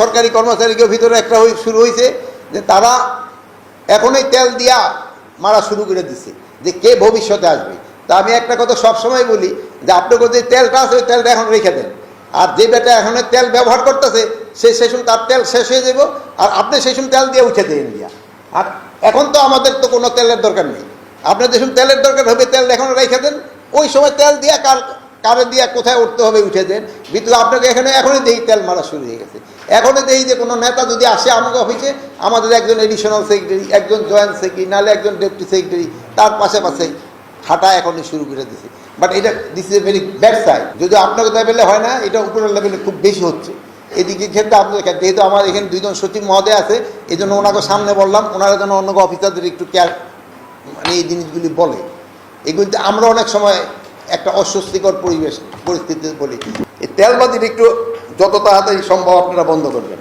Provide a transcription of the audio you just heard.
সরকারি কর্মচারীকে ভিতরে একটা শুরু হয়েছে যে তারা এখনই তেল দিয়া মারা শুরু করে দিছে যে কে ভবিষ্যতে আসবে। তা আমি একটা কথা সবসময় বলি যে আপনাকে যে তেলটা আছে, ওই তেলটা এখন রেখে দেন। আর যে বেটা এখন তেল ব্যবহার করতেছে, সে সময় তার তেল শেষ হয়ে যাব আর আপনি সেই সময় তেল দিয়ে উঠে দেন দিয়া। আর এখন তো আমাদের তো কোনো তেলের দরকার নেই। আপনার যেসব তেলের দরকার হবে তেল এখন রেখে দেন। ওই সময় তেল দিয়া কার কারে দিয়া কোথায় উঠতে হবে উঠে দেন। কিন্তু আপনাকে এখানে এখনই দেখি তেল মারা শুরু হয়ে গেছে। এখনই দেখি যে কোনো নেতা যদি আসে আমাকে অফিসে, আমাদের একজন এডিশনাল সেক্রেটারি একজন জয়েন্ট সেক্রেটারি নাহলে একজন ডেপুটি সেক্রেটারি তার পাশে পাশে হাঁটা এখনই শুরু করে দিছে। বাট এটা this is a very bad side যদি আপনাকে লেভেলে হয় না, এটা উপরের লেভেলে খুব বেশি হচ্ছে। এদিকে ক্ষেত্রে আপনাদের যেহেতু আমার এখানে দুইজন সচিব মহোদয় আছে এই জন্য ওনাকে সামনে বললাম, ওনারা যেন অন্য অফিসারদের একটু কেয়ার মানে এই জিনিসগুলি বলে। এগুলিতে আমরা অনেক সময় একটা অস্বস্তিকর পরিবেশ পরিস্থিতি বলি। এই তেলবাজির একটু যত তাড়াতাড়ি সম্ভব আপনারা বন্ধ করবেন।